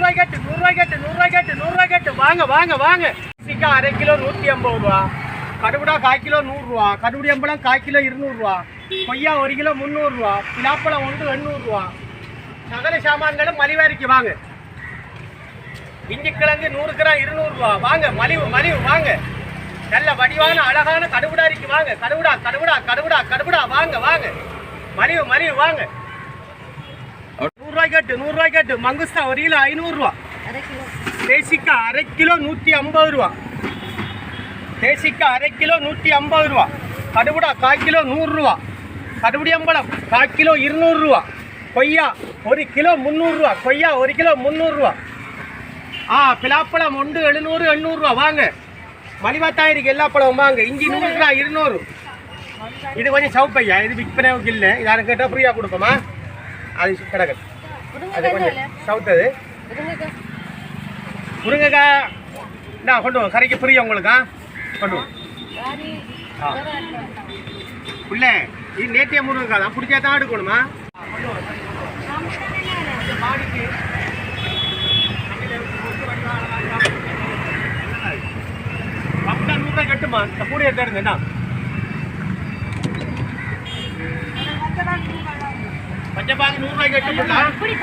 நூறுரூவா கட்டு நூறுரூவா கேட்டு நூறுரூவா கேட்டு நூறுரூவா கேட்டு. வாங்க வாங்க வாங்க. சிக்கா அரை கிலோ நூற்றி ஐம்பது ரூபா கடுகுடா கால் கிலோ நூறுரூவா. கடுகுடி அம்பளம் கால் கிலோ இருநூறுவா கொய்யா ஒரு கிலோ முந்நூறுரூவா பிலாப்பழம் ஒன்று எண்ணூறுரூவா. சகல சாமான்களும் மலிவாரிக்கு வாங்க. இஞ்சிக்கிழங்கு நூறு கிராம் இருநூறுவா வாங்க மலிவு மலிவு வாங்க. நல்ல வடிவான அழகான கடுகுடாரிக்கு வாங்க. கடுகுடா கடுகுடா கடுகுடா கடுகுடா. வாங்க வாங்க. மலிவு மலிவு வாங்க. நூறுரூவாய் கட்டு நூறுரூவாய் கட்டு மங்குஸ்தா ஒரு கிலோ ஐநூறுரூவா தேசிக்கா அரை கிலோ நூற்றி ஐம்பது ரூபா தேசிக்கா அரை கிலோ நூற்றி ஐம்பது ரூபா கடுகுடா கால் கிலோ நூறுரூவா கடுபடி அம்பளம் கால் கிலோ இருநூறுரூவா கொய்யா ஒரு கிலோ முந்நூறுரூவா கொய்யா ஒரு கிலோ முந்நூறுரூவா ஆ பிலாப்பழம் ஒன்று எழுநூறு எண்ணூறுரூவா வாங்க மலிவாத்தான் இருக்கு எல்லா பழமும் வாங்க இஞ்சி நூறு கிராம் இருநூறு இது கொஞ்சம் சவுப்பையா இது விற்பனை இல்லை யாரும் கேட்டால் ஃப்ரீயாக கொடுப்போமா அது கிடக்கு அது கொஞ்சம் சவுத்தது. முருங்கைக்காய். நான் கொண்டு வாங்க கரைக்கு ஃப்ரீயா உங்களுக்கு? கொண்டு ஆ. உள்ள இது நேத்திய முருங்கைக்காய் தான் பிடிச்சா தான் எடுக்கணுமா? கட்டுமா? இந்த கூடை எடுத்து எடுங்க என்ன பாக்கு நூறுரூவாய்க்கு கட்டுங்களா இப்படி